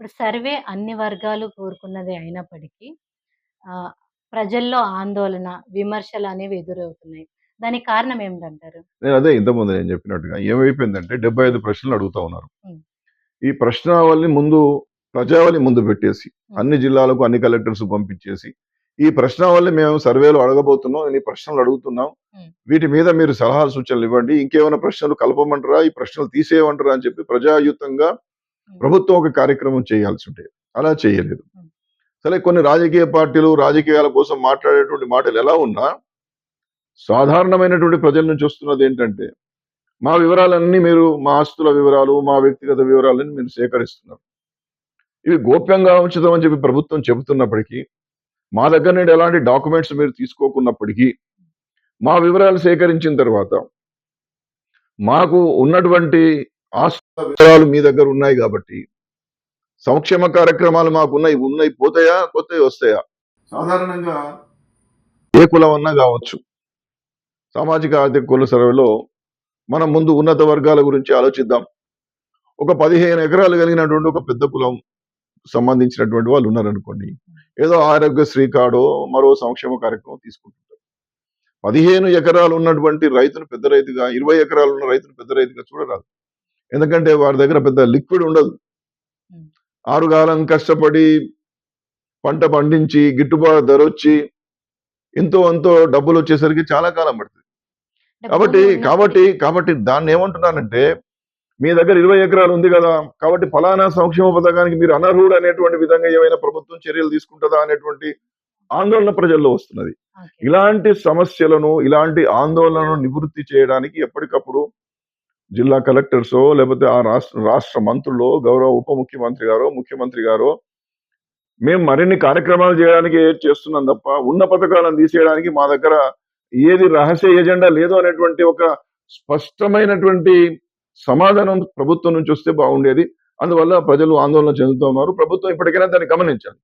ఇప్పుడు సర్వే అన్ని వర్గాలు కోరుకున్నదే అయినప్పటికీ ప్రజల్లో ఆందోళన, విమర్శలు అనేవి ఎదురవుతున్నాయి. దానికి కారణం ఏమిటంటారు? నేను అదే ఇంతకుముందు నేను చెప్పినట్టుగా ఏమైపోయిందంటే 75 ప్రశ్నలు అడుగుతా ఉన్నారు. ఈ ప్రశ్నావళిని ముందు ప్రజావళి ముందు పెట్టేసి. అన్ని జిల్లాలకు అన్ని కలెక్టర్స్ పంపించేసి ఈ ప్రశ్నావళి మేము సర్వేలో అడగబోతున్నాం. ఇన్ని ప్రశ్నలు అడుగుతున్నాం. వీటి మీద మీరు సలహాలు సూచనలు ఇవ్వండి. ఇంకేమైనా ప్రశ్నలు కలపమంటారా? ఈ ప్రశ్నలు తీసేయమంటారా? అని చెప్పి ప్రజాయుతంగా. ప్రభుత్వం ఒక కార్యక్రమం చేయాల్సి ఉండేది. అలా చేయలేదు. సరే కొన్ని రాజకీయ పార్టీలు రాజకీయాల కోసం మాట్లాడేటువంటి మాటలు ఎలా ఉన్నా సాధారణమైనటువంటి ప్రజల నుంచి వస్తున్నది ఏంటంటే మా వివరాలన్నీ మీరు మా ఆస్తుల వివరాలు, మా వ్యక్తిగత వివరాలన్నీ మీరు సేకరిస్తున్నారు. ఇవి గోప్యంగా ఉంచుదాం అని చెప్పి ప్రభుత్వం చెబుతున్నప్పటికీ, మా దగ్గర నుండి ఎలాంటి డాక్యుమెంట్స్ మీరు తీసుకోకున్నప్పటికీ, మా వివరాలు సేకరించిన తర్వాత మాకు ఉన్నటువంటి ఆస్తుల మీ దగ్గర ఉన్నాయి కాబట్టి సంక్షేమ కార్యక్రమాలు మాకున్నాయి. ఉన్నాయి పోతాయా? కొత్తవి వస్తాయా? సాధారణంగా ఏ కులం అన్నా కావచ్చు. సామాజిక ఆర్థిక కుల సర్వేలో మనం ముందు ఉన్నత వర్గాల గురించి ఆలోచిద్దాం. ఒక 15 ఎకరాలు కలిగినటువంటి ఒక పెద్ద కులం సంబంధించినటువంటి వాళ్ళు ఉన్నారనుకోండి. ఏదో ఆరోగ్యశ్రీ కార్డో, మరో సంక్షేమ కార్యక్రమం తీసుకుంటుంటారు. 15 ఎకరాలు ఉన్నటువంటి రైతును పెద్ద రైతుగా, 20 ఎకరాలు ఉన్న రైతును పెద్ద రైతుగా చూడరాదు. ఎందుకంటే వారి దగ్గర పెద్ద లిక్విడ్ ఉండదు. ఆరుగాలం కష్టపడి పంట పండించి గిట్టుబాటు ధరొచ్చి ఎంతో అంతో డబ్బులొచ్చేసరికి చాలా కాలం పడుతది. కాబట్టి కాబట్టి కాబట్టి దాన్నేమంటున్నానంటే మీ దగ్గర 20 ఎకరాలు ఉంది గదా! కాబట్టి ఫలానా సంక్షేమ పథకానికి మీరు అనర్హుడు అనేటువంటి విధంగా ఏమైనా ప్రభుత్వం చర్యలు తీసుకుంటదా అనేటువంటి ఆందోళన ప్రజల్లో వస్తున్నది. ఇలాంటి సమస్యలను, ఇలాంటి ఆందోళనను నివృత్తి చేయడానికి ఎప్పటికప్పుడు జిల్లా కలెక్టర్సో లేకపోతే ఆ రాష్ట్ర రాష్ట్ర మంత్రులో, గౌరవ ఉప ముఖ్యమంత్రి గారో, ముఖ్యమంత్రి గారో మేము మరిన్ని కార్యక్రమాలు చేయడానికి చేస్తున్నాం తప్ప, ఉన్న పథకాలను తీసేయడానికి మా దగ్గర ఏది రహస్య ఎజెండా లేదు అనేటువంటి ఒక స్పష్టమైనటువంటి సమాధానం ప్రభుత్వం నుంచి వస్తే బాగుండేది. అందువల్ల ప్రజలు ఆందోళన చెందుతున్నారు. ప్రభుత్వం ఇప్పటికైనా దాన్ని గమనించాలి.